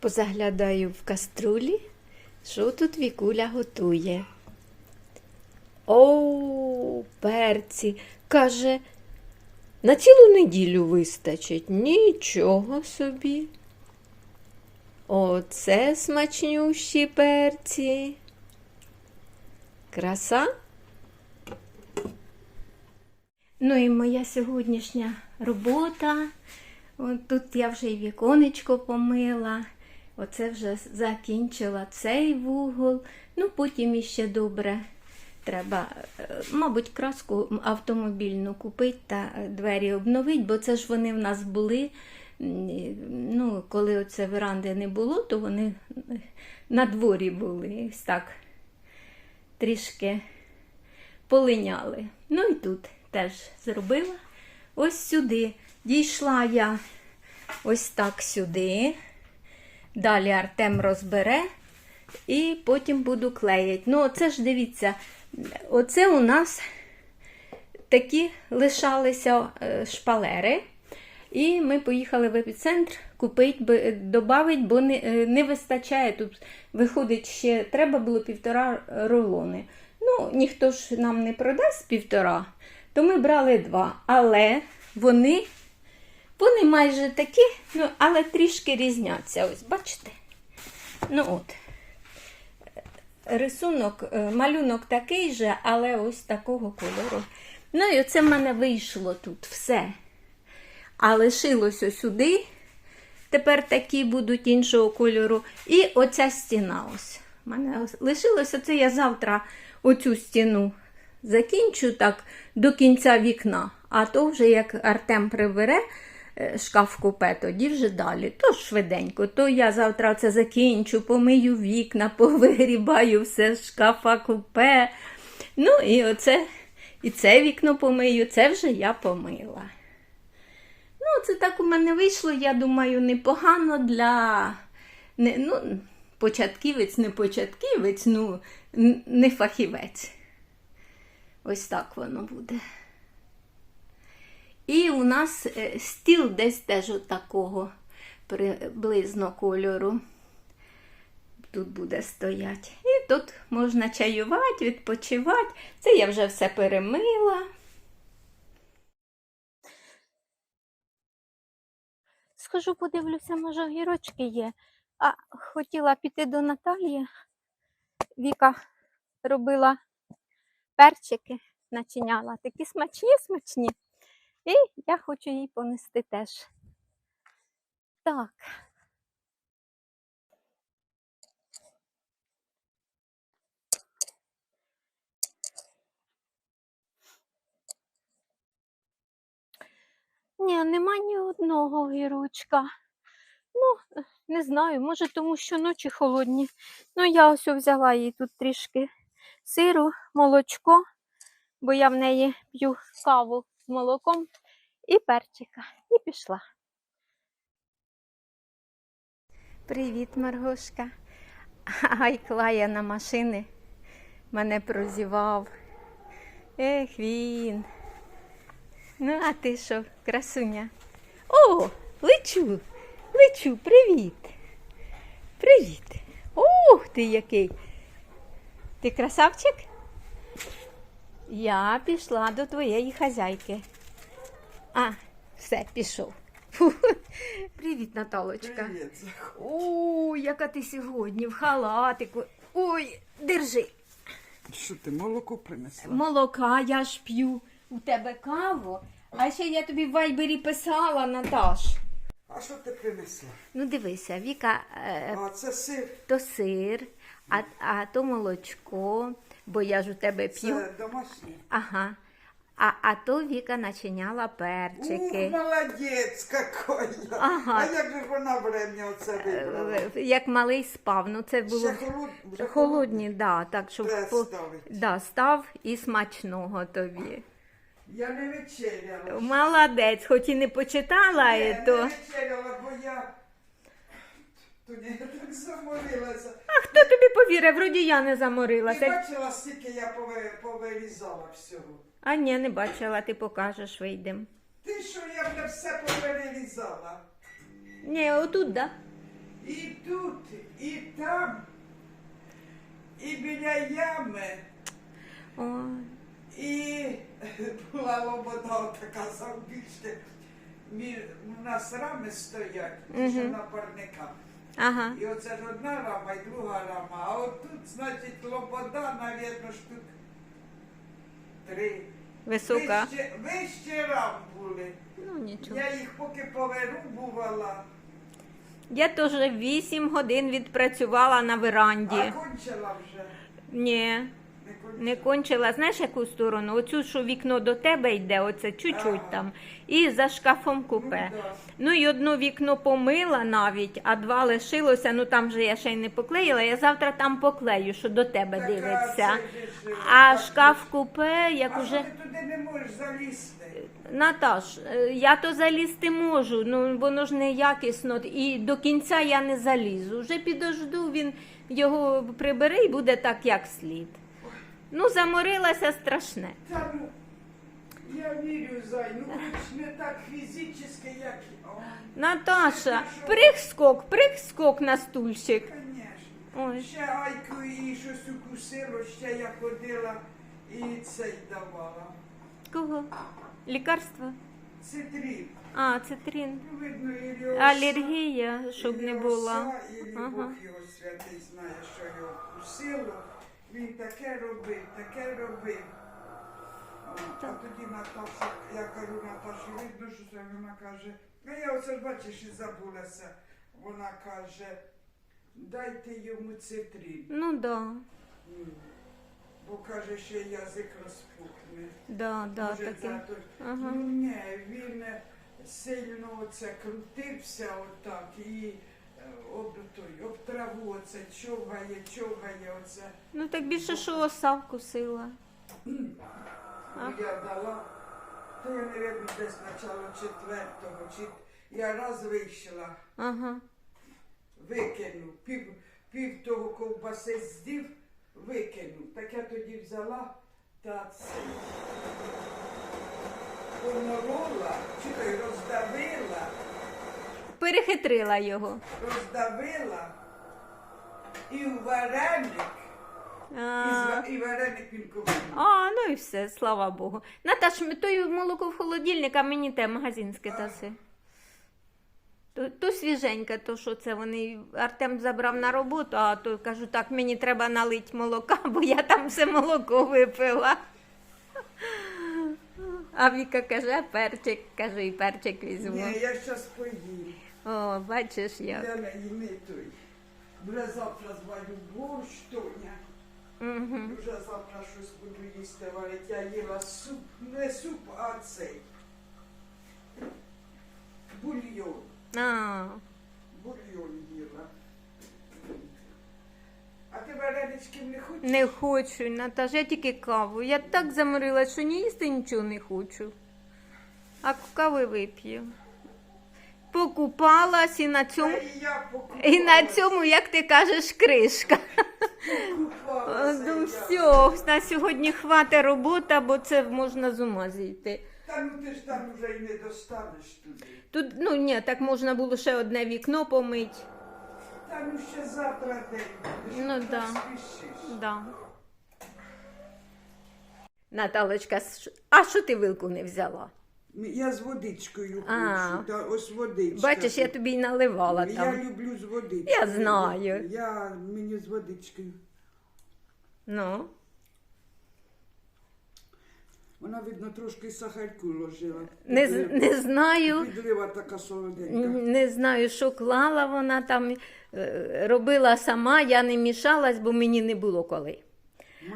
Позаглядаю в каструлі, що тут Вікуля готує. О, перці. Каже, на цілу неділю вистачить. Нічого собі. Оце смачнющі перці. Краса. Ну і моя сьогоднішня робота. От тут я вже і віконечко помила. Оце вже закінчила цей вугол. Ну, потім іще добре. Треба, е, мабуть, краску автомобільну купити та е, двері обновити, бо це ж вони в нас були. Ну, коли оце веранди не було, то вони е, на дворі були. Ось так трішки полиняли. Ну і тут теж зробила. Ось сюди. Дійшла я ось так сюди. Далі Артем розбере і потім буду клеїти. Ну, оце ж дивіться, оце у нас такі лишалися е, шпалери. І ми поїхали в епіцентр купити, додати, бо не, е, не вистачає. Тут виходить ще, треба було півтора рулони. Ну, ніхто ж нам не продасть півтора, то ми брали два. Але вони, вони майже такі, ну, але трішки різняться. Ось, бачите? Ну от. Рисунок, е, малюнок такий же, але ось такого кольору. Ну і оце в мене вийшло тут все. А лишилося сюди. Тепер такі будуть іншого кольору. І оця стіна ось. У мене лишилося це я завтра оцю стіну закінчу так до кінця вікна. А то вже як Артем прибере шкаф купе, тоді вже далі. То швиденько. То я завтра це закінчу, помию вікна, повигрібаю все з шкафа купе. Ну і оце, і це вікно помию, це вже я помила. Ну, це так у мене вийшло, я думаю, непогано для не, ну, початківець, не початківець, ну, не фахівець. Ось так воно буде. І у нас е, стіл десь теж от такого приблизно кольору. Тут буде стояти. І тут можна чаювати, відпочивати. Це я вже все перемила. Схожу, подивлюся, може, огірочки є. А хотіла піти до Наталії. Віка робила перчики, начиняла. Такі смачні, смачні. І я хочу їй понести теж. Так. Ні, нема ні одного огірочка. Ну, не знаю, може, тому що ночі холодні. Ну, я ось взяла їй тут трішки сиру, молочко, бо я в неї п'ю каву молоком і перчика. І пішла. Привіт, Маргошка. Ай, клая на машини. Мене прозівав. Ех, він. Ну, а ти що, красуня? О, лечу, лечу, привіт. Привіт. Ух ти який. Ти красавчик? Я пішла до твоєї хазяйки. А, все, пішов. Фу. Привіт, Наталочка. Привіт. О, яка ти сьогодні в халатику. Ой, держи. Що ти молоко принесла? Молока я ж п'ю. У тебе каву. А ще я тобі в вайбері писала, Наташ. А що ти принесла? Ну, дивися, Віка, е, А це сир, то сир, а, а то молочко, бо я ж у тебе п'ю. це домашнє. Ага. А, а то Віка начиняла Ух, перчики. молодець какой! Ага. А як же ж вона врем'я оце вибрала? Е, Як малий спав, ну це було Ще холод... вже холодні, да, так що Треба по- ставити. да, став і смачного тобі. Я не вечеряла. Молодець, хоч і не почитала, і то. не вечеряла, бо я... Тоді я так заморилася. А хто тобі повірив? Вроді я не Ти заморилася. бачила, скільки я пове- повирізала всього? А ні, не бачила, ти покажеш, вийдем. Ти що, я вже все повирізала? Ні, отут, да? І тут, і там, і біля ями, Ой. і була лобода така завбільшки. Мі- У нас рами стоять, що Мгм. Ага. І оце ж одна рама і друга рама. А от тут, значить, лобода, навірно, штук три. Висока. Вище, вище рам були. Ну нічого. Я їх поки повирубувала, Я теж 8 годин відпрацювала на веранді. а кончила вже. Ні, Не кончила. Знаєш, яку сторону? Оцю, що вікно до тебе йде, оце чуть-чуть там. І за шкафом купе. Ну. Ну і одно вікно помила навіть, а два лишилося. Ну там же я ще й не поклеїла. Я завтра там поклею, що до тебе дивиться. а шкаф купе, як А уже. ти туди не можеш залізти? Наташ, е, я то залізти можу, ну воно ж не якісно, і до кінця я не залізу. Вже підожду, він його прибере і буде так, як слід. Ну, заморилася страшне. Та ну, я вірю, зай, ну хоч не так фізично, як... О, Наташа, прих-скок, прих-скок на стульчик. Ой. Ще Айку і щось укусило, ще я ходила і цей давала. Кого? Лікарства? Цитрин. А, цитрин. Ну, видно, і оса, Алергія, щоб не була. І Ага. Його святий знає, що його вкусило. Він таке робив, таке робив. А тоді Наташа, я кажу Наташі, видно, що це вона каже. А я оце бачиш і забулася. Вона каже, дайте йому цитрин. Ну да, Бо каже, ще язик розпухне. да, да, Може, таке. зато- Ага. Ну ні, він сильно оце крутився отак і об, той, об траву оце човгає, човгає оце. Ну так більше, що оса вкусила. Ну, я дала, то я, мабуть, десь начало четвертого, чи я раз вийшла, Ага. викинув, пів, пів того ковбаси здів, викинув. Так я тоді взяла та це помолола, чи то й роздавила. Перехитрила його. роздавила і в вареник, А, і вареник він купив. а, ну і все, слава Богу. Наташ, ми- то й молоко в холодильник, а мені те магазинське даси. То, то свіженьке, то що це вони. Артем забрав на роботу, а то кажу, так, мені треба налити молока, бо я там все молоко випила. А Віка каже, а перчик, кажу, і перчик візьму. Ні, я щас поїм. О, бачиш як. Я не їм той. Вже завтра зварю борщ, Тоня. Угу. Вже завтра щось буду їсти варити. Я їла суп, не суп, а цей. Бульйон. А, Бульйон їла. А ти вареничків не хочеш? не хочу, Наташ, я тільки каву. Я так заморилась, що ні їсти нічого не хочу. А кави вип'ю. Покупалась і на Та цьому, і я покупалась. і на цьому, як ти кажеш, кришка. Ну все, на сьогодні хватить робота, бо це можна з ума зійти. Та ну ти ж там вже й не достанеш туди. Тут, ну ні, так можна було ще одне вікно помити. Та ну ще завтра день. Ну, так да. Да. Наталочка, а що ти вилку не взяла? Я з водичкою А. хочу. Та ось водичка. Бачиш, я тобі й наливала Я там. люблю з водичкою. Я знаю. Я мені з водичкою. Ну, Вона, видно, трошки сахарку ложила. не, з- не знаю. Підлива така солоденька. Не знаю, що клала вона там, е, робила сама, я не мішалась, бо мені не було коли.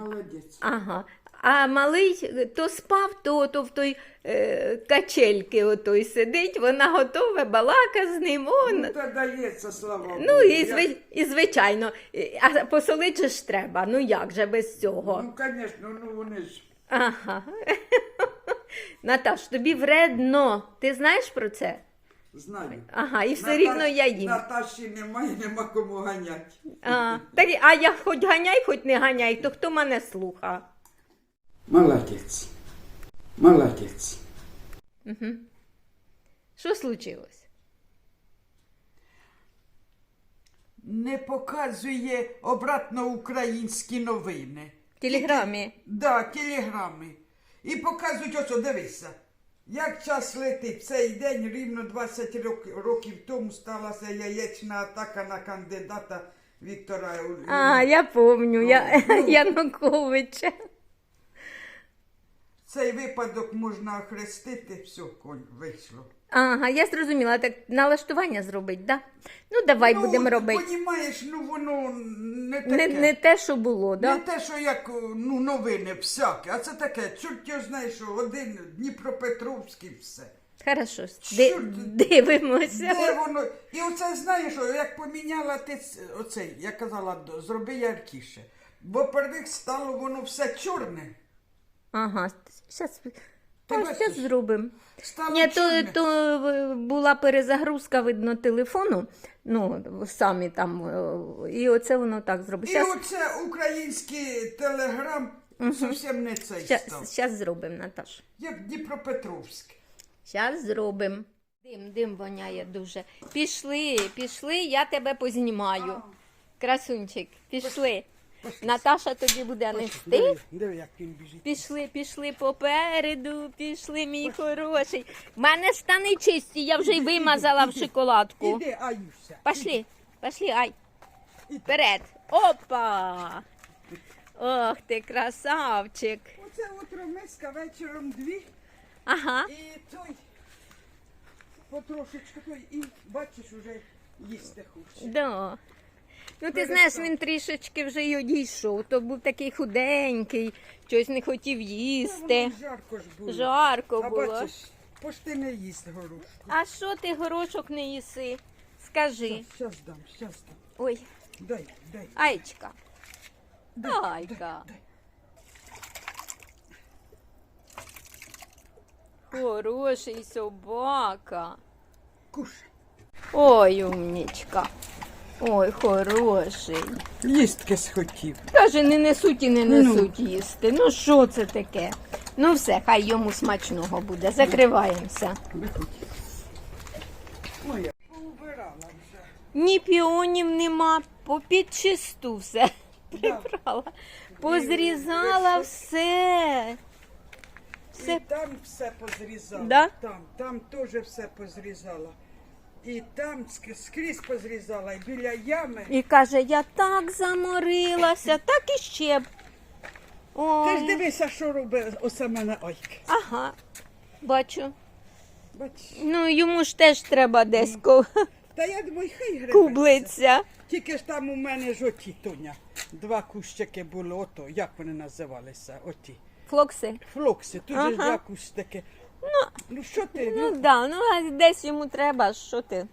Молодець. Ага. А малий е, то спав, то, то в той е, качельки отой сидить, вона готова, балака з ним. Он. Ну, та дається, слава Богу. Ну і, Я- зви, і звичайно, і- а посолити же ж треба, ну як же без цього? Ну, звісно, ну вони ж. Ага. Наташ, тобі вредно. Ти знаєш про це? Знаю. Ага, і все Наташ- рівно я їм. Наташі немає, нема кому ганяти. А, так, а я хоч ганяй, хоч не ганяй, то хто мене слуха? Молодець. Молодець. Що случилось? не показує обратно українські новини. В телеграмі. Да, телеграми. І показують ось, о, дивися. Як час летить, в цей день рівно 20 рок- років тому сталася яєчна атака на кандидата Віктора Ю- А, я помню, я, Ну. Януковича. Цей випадок можна охрестити, все, конь вийшло. Ага, я зрозуміла, так налаштування зробить, да? Ну, давай будемо робити. Понімаєш, ну воно не таке. Не, не те, що було, да? Не те, що як ну, новини всяке, а це таке, чорт його знає, що один Дніпропетровський все. Хорошо, ди- дивимося. Де воно? І оце знаєш, що, як поміняла ти ц- оцей, я казала, д- зроби яркіше. Бо первих стало воно все чорне. Ага, зараз зараз зробимо. Ні, то, то е, була перезагрузка, видно, телефону, ну, самі там, е, і оце воно так зробить. І оце український телеграм зовсім не цей став. зараз зробимо, Наташ. Як Дніпропетровськ. Зараз зробимо. Дим, дим воняє дуже. Пішли, пішли, я тебе познімаю. Красунчик, пішли. Наташа тоді буде нести. Диви, як він біжить. Пішли, пішли попереду, пішли, мій хороший. В мене штани чисті, я вже й вимазала в шоколадку. Іди, Аюся. Пошли, пошли, ай. Вперед. Опа! Ох ти, красавчик. Оце утро миска, вечором дві. Ага. І той потрошечку той, і бачиш, уже їсти хоче. Да. Ну, ти знаєш, він трішечки вже й одійшов. То був такий худенький, щось не хотів їсти. Жарко ж було. Жарко а було. бачиш, пошти не їсть горошку. А що ти горошок не їси? Скажи. Щас дам, щас дам. Ой, Дай, дай. Айчка. дай, Айка. дай. Хороший собака. Кушай. Ой, умнічка. Ой, хороший. Їстки схотів. Каже, не несуть і не Ну. несуть їсти. Ну що це таке? Ну все, хай йому смачного буде. Закриваємося. Моя. Поубирала вже. Ні піонів нема, попід чисту все прибрала. Позрізала все. Все. І там все позрізала. Да? Там, там теж все позрізала. І там скрізь позрізала, і біля ями. І каже, я так заморилася, так і ще. б. Ти ж Ой. дивися, що робить оце мене ойк. Ага, бачу. Бачиш. Ну йому ж теж треба десь ку- Та я думаю, хай гребеться. кублиться. Тільки ж там у мене ж оті, Тоня. Два кущики було, ото, як вони називалися, оті. Флокси. Флокси, тут же ж Ага. два кущики. Ну, що ти? Ну Ну, да, ну а десь йому треба, що ти.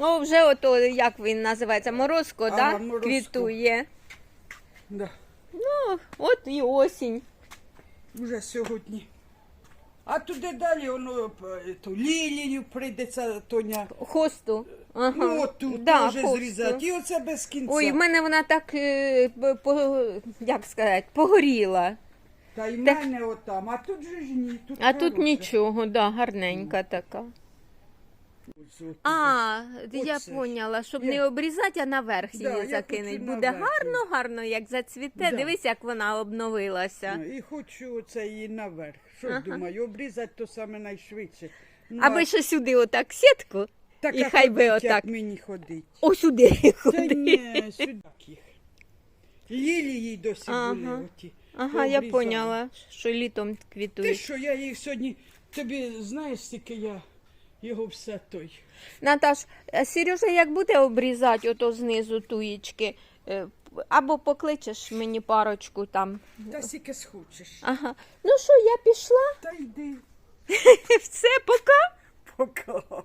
О, вже ото, як він називається, морозко, Ага, да? морозко. Квітує. да, Ну, от і осінь. вже сьогодні. А туди далі воно е, то, лілію прийдеться, Тоня. Хосту. Ага. Ну, от тут да, теж хосту. зрізати. І оце без кінця. Ой, в мене вона так, е, по- як сказати, погоріла. Та й в так- мене отам, а тут же ж ні. Тут А тут хороше. нічого, да, гарненька така. Ось от А, я Оце ж. поняла, щоб Я- не обрізати, а наверх Да, її я закинуть. хочу Буде наверх. гарно, гарно, як зацвіте. Да. Дивись, як вона обновилася. Ну, І хочу оце її наверх. Що ж Ага. думаю, обрізати то саме найшвидше. Ну, Аби ще сюди отак сітку, так, і а хай би ходить, отак. Як мені ходить. о сюди Та ходи. ні, сюди їх. Лілії досі Ага. були оті. Ага, я пообрізала. поняла, що літом Ти квітують. що, я їх сьогодні, тобі знаєш, скільки я його все той. Наташ, а Сережа як буде обрізати ото знизу туєчки, е, або покличеш мені парочку там. Та скільки схочеш. Ага. Ну що, я пішла? Та йди. Все, пока. Пока.